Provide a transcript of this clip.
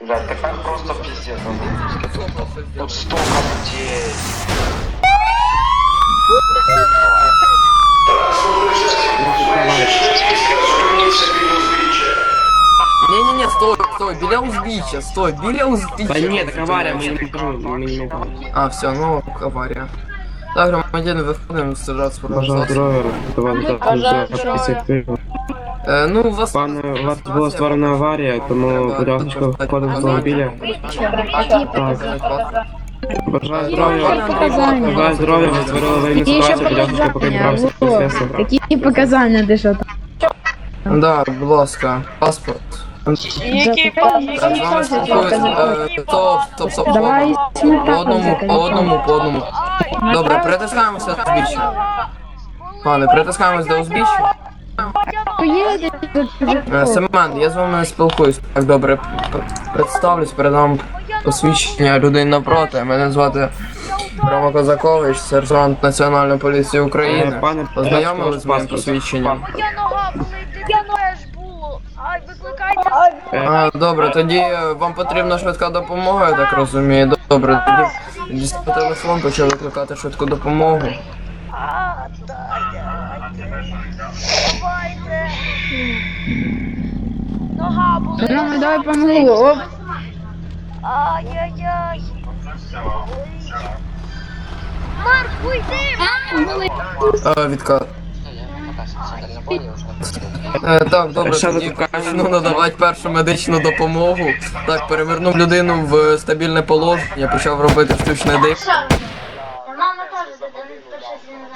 Блядь, тепер просто пиздец. Тут столько людей. Ні-ні-ні, стой, стой, біля узбіччя, стой, біля узбіччя. Да нет, так авария, мы не можем, мы не можем. А, все, ну, аварія. Так, громадяни, виходимо з транспортного Бажаю засобу. здоров'я, до вас Бажаю дуже здоров'я. Е, ну, у вас... Пане, у вас була створена аварія, тому, будь ласка, виходимо з автомобіля. Так. Бажаю здоров'я. Бажаю здоров'я, ви створили Які ще ситуацію, будь ласка, показання? право Алло. Які показання ти що там? Да, будь ласка, паспорт. Який Е, З вами спілкуюсь, е, стоп, стоп, стоп, Давай по одному, по одному, по одному. Добре, притискаємося до узбіччя. Пане, притискаємось до узбіччя. Е, Семен, я з вами спілкуюсь. Так, добре, представлюсь, передам посвідчення людей напроти. Мене звати Рома Козакович, сержант Національної поліції Е, України. Пане, Познайомились з моїм посвідченням. Я нога було. Викликайте. А, добре, тоді е, вам потрібна швидка допомога, я так розумію. Добре, тоді дістав телефон, почав викликати швидку допомогу. А, Нога болить. Ну, давай помогло. Ай-яй-яй. Марк, уйди! А, відкат. Е, Так, добре, ну, Що ви тоді тут надавати першу медичну допомогу. Так, перевернув людину в е, стабільне положення, почав робити штучний дих. Мама теж, це не те, зі мною.